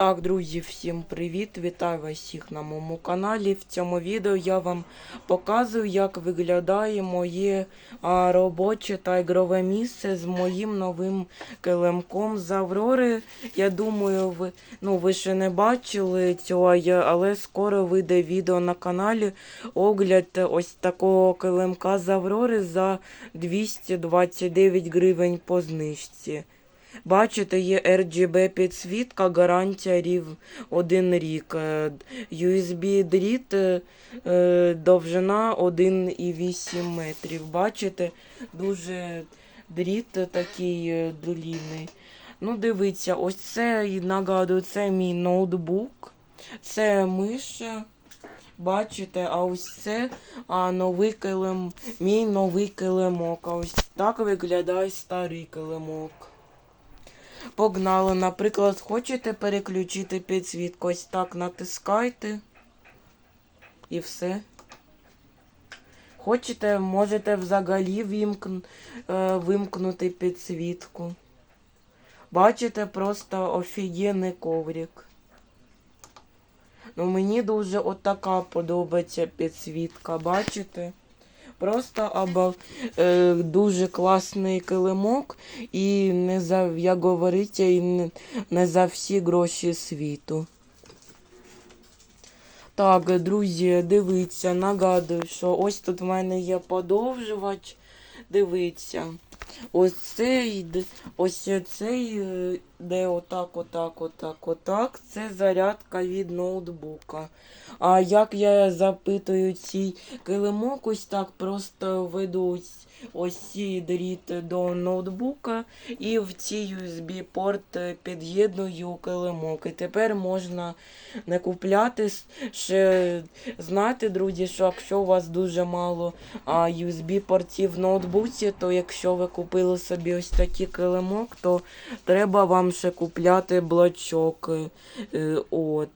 Так, друзі, всім привіт! Вітаю вас всіх на моєму каналі. В цьому відео я вам показую, як виглядає моє а, робоче та ігрове місце з моїм новим килимком з Аврори. Я думаю, ви, ну, ви ще не бачили цього, але скоро вийде відео на каналі. Огляд ось такого килимка з Аврори за 229 гривень по знижці. Бачите, є RGB підсвітка, гарантія рів один рік. Е, USB дріт, е, е, довжина 1,8 метрів. Бачите, дуже дріт такий е. Ну, дивіться, ось це, нагадую, це мій ноутбук, це миша. Бачите, а ось це а, новий килим, мій новий килимок. А ось так виглядає старий килимок. Погнали, наприклад, хочете переключити підсвітку, ось так натискайте. І все. Хочете, можете взагалі вимкн... е, вимкнути підсвітку. Бачите, просто офігенний коврик. Ну, мені дуже отака подобається підсвітка, бачите? Просто або е, дуже класний килимок і не за, як говориться, і не, не за всі гроші світу. Так, друзі, дивіться, нагадую, що ось тут в мене є подовжувач. Дивіться. Ось цей, ось цей, е, де отак, отак, отак, отак. Це зарядка від ноутбука. А як я запитую цей килимок, ось так просто веду ось, ось цей дріт до ноутбука і в цей USB-порт під'єдную килимок. І тепер можна не купляти ще знати, друзі, що якщо у вас дуже мало USB-портів в ноутбуці, то якщо ви купили собі ось такий килимок, то треба вам ще купляти блочок. Е, От.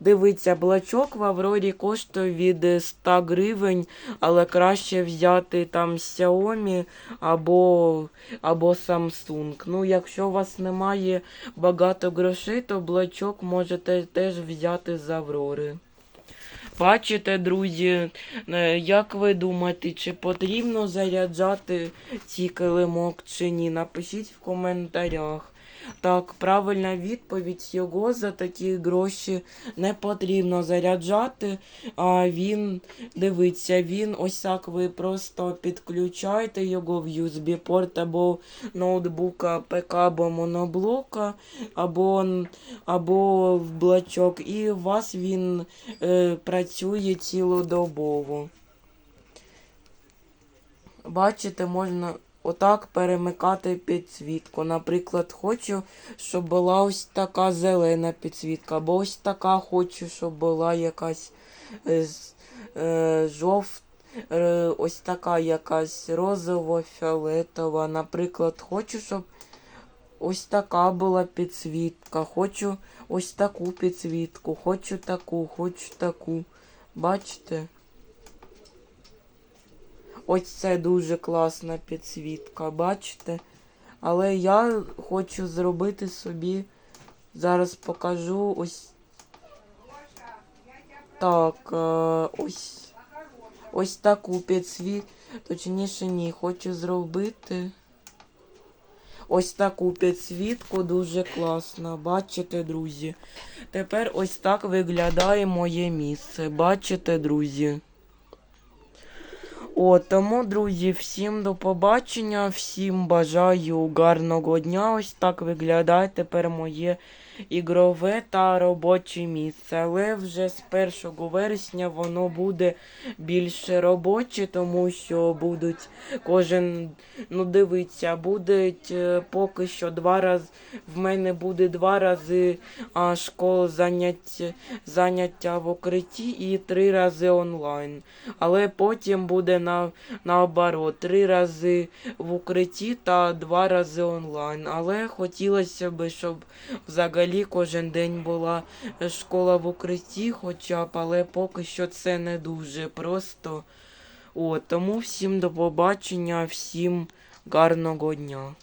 Дивіться, блочок в Аврорі коштує від е, 100 гривень, але краще взяти там Xiaomi або, або Samsung. Ну, якщо у вас немає багато грошей, то блочок можете теж взяти з Аврори. Бачите, друзі, е, як ви думаєте, чи потрібно заряджати ці килимок чи ні? Напишіть в коментарях. Так, правильна відповідь його за такі гроші не потрібно заряджати. А він, дивіться, він ось так ви просто підключаєте його в USB-порт або ноутбука, ПК або моноблока, або, або в блочок, і у вас він е, працює цілодобово. Бачите, можна отак перемикати підсвітку. Наприклад, хочу, щоб була ось така зелена підсвітка, або ось така хочу, щоб була якась е, е. Е, Ось така якась розово-фіолетова. Наприклад, хочу, щоб ось така була підсвітка. Хочу ось таку підсвітку, хочу таку, хочу таку. Бачите? Ось це дуже класна підсвітка, бачите? Але я хочу зробити собі. Зараз покажу ось. Так, е, ось. Ось таку підсвітку. Точніше, ні, хочу зробити. Ось таку підсвітку дуже класно. Бачите, друзі? Тепер ось так виглядає моє місце. Бачите, друзі? О, тому, друзі, всім до побачення, всім бажаю гарного дня. Ось так виглядає тепер моє ігрове та робоче місце. Але вже з 1 вересня воно буде більше робоче, тому що будуть кожен, ну дивіться, будуть е, поки що два рази. В мене буде два рази а, школа заняття, заняття в укритті і три рази онлайн. Але потім буде на, наоборот, три рази в укритті та два рази онлайн. Але хотілося б, щоб взагалі кожен день була школа в укритті, хоча б, але поки що це не дуже просто. О, тому всім до побачення, всім гарного дня.